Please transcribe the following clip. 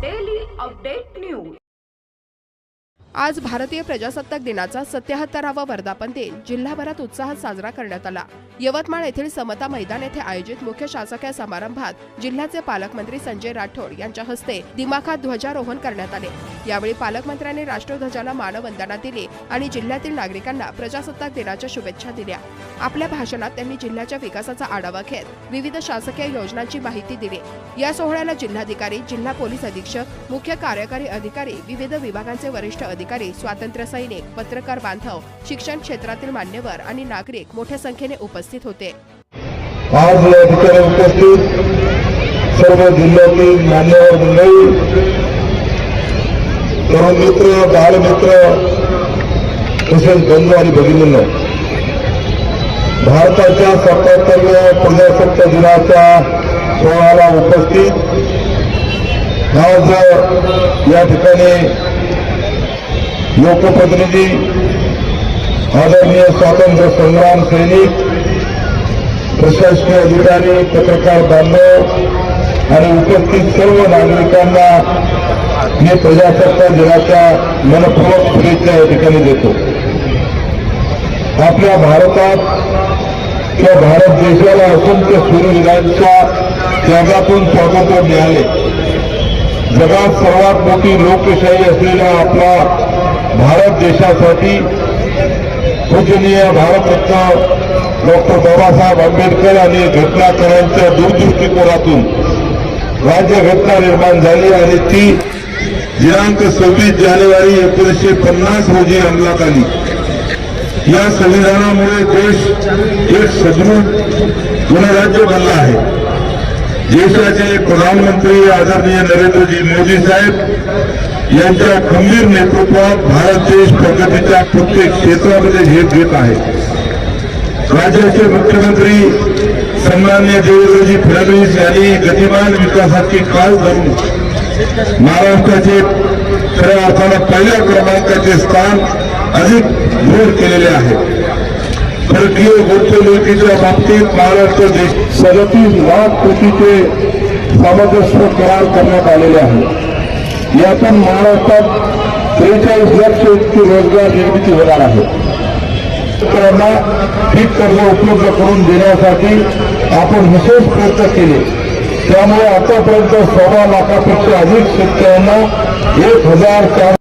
daily update news. आज भारतीय प्रजासत्ताक दिनाचा सत्याहत्तरावा वर्धापन दिन. जिल्हाभरात उत्साहात साजरा करण्यात आला. यवतमाळ येथील समता मैदान येथे आयोजित मुख्य शासकीय समारंभात जिल्ह्याचे पालकमंत्री संजय राठोड यांच्या हस्ते दिमाखात ध्वजारोहण करण्यात आले. यावेळी पालकमंत्र्यांनी राष्ट्रध्वजाला मानवंदना दिली आणि जिल्ह्यातील नागरिकांना प्रजासत्ताक दिनाच्या शुभेच्छा दिल्या. आपल्या भाषणात त्यांनी जिल्ह्याच्या विकासाचा आढावा घेत विविध शासकीय योजनांची माहिती दिली. या सोहळ्याला जिल्हाधिकारी जिल्हा पोलीस अधीक्षक मुख्य कार्यकारी अधिकारी विविध विभागांचे वरिष्ठ अधिकारी स्वातंत्र्य सैनिक पत्रकार बांधव शिक्षण क्षेत्रातील मान्यवर आणि नागरिक मोठ्या संख्येने उपस्थित होते. आज उपस्थित सर्व जिल्ह्यातील मान्यवर मंडळी तरुण मित्र बालमित्र तसेच बंधू आणि भगिनींनो भारताच्या सत्याहत्तरव्या प्रजासत्ताक दिनाच्या सोहळ्याला उपस्थित आज या ठिकाणी लोकप्रतिनिधी आदरणीय स्वातंत्र्य संग्राम सैनिक प्रशासकीय अधिकारी पत्रकार बांधव आणि उपस्थित सर्व नागरिकांना मी प्रजासत्ताक दिनाच्या मनपूर्वक शुभेच्छा या ठिकाणी देतो. आपल्या भारतात किंवा भारत देशाला असंख्य सूर्यवीरांच्या त्यागातून स्वातंत्र्य मिळाले. जगात सर्वात मोठी लोकशाही असलेला आपला भारत देशासाठी पूजनीय भारतरत्न डॉक्टर बाबासाहेब आंबेडकर आणि घटनाकारांच्या दूरदृष्टिकोनातून राज्यघटना निर्माण झाली आणि ती दिनांक सव्वीस जानेवारी एकोणीसशे पन्नास रोजी अंमलात आली. या संविधानामुळे देश एक सदृढ गणराज्य बनला आहे. देशाचे प्रधानमंत्री आदरणीय नरेंद्रजी मोदी साहेब यांच्या खंबीर नेतृत्वात भारत, देश, प्रगतीच्या प्रत्येक क्षेत्रामध्ये झेप घेत आहे. राज्याचे मुख्यमंत्री सन्मान्य देवेंद्रजी फडणवीस यांनी गतिमान विकासाची काल धरून महाराष्ट्राचे खऱ्या अर्थानं पहिल्या क्रमांकाचे स्थान अधिक दृढ केलेले आहे. परकीय गुंतवणुकीच्या बाबतीत महाराष्ट्र देश सदतीस लाख कोटीचे सामंजस्य करार करण्यात आलेले यातून महाराष्ट्रात त्रेचाळीस लक्ष इतकी रोजगार निर्मिती होणार आहे. शेतकऱ्यांना पीक कर्ज उपलब्ध करून देण्यासाठी आपण विशेष प्रयत्न केले. त्यामुळे आतापर्यंत सोळा लाखापेक्षा अधिक शेतकऱ्यांना एक हजार चार